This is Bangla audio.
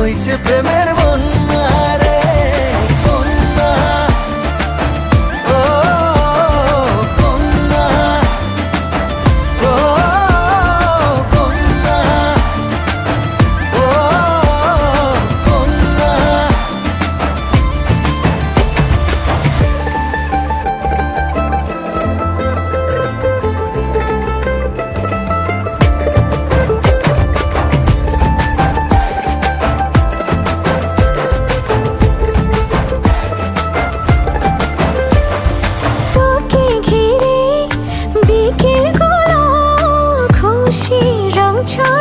বইছে প্রেমের বন্যা ছো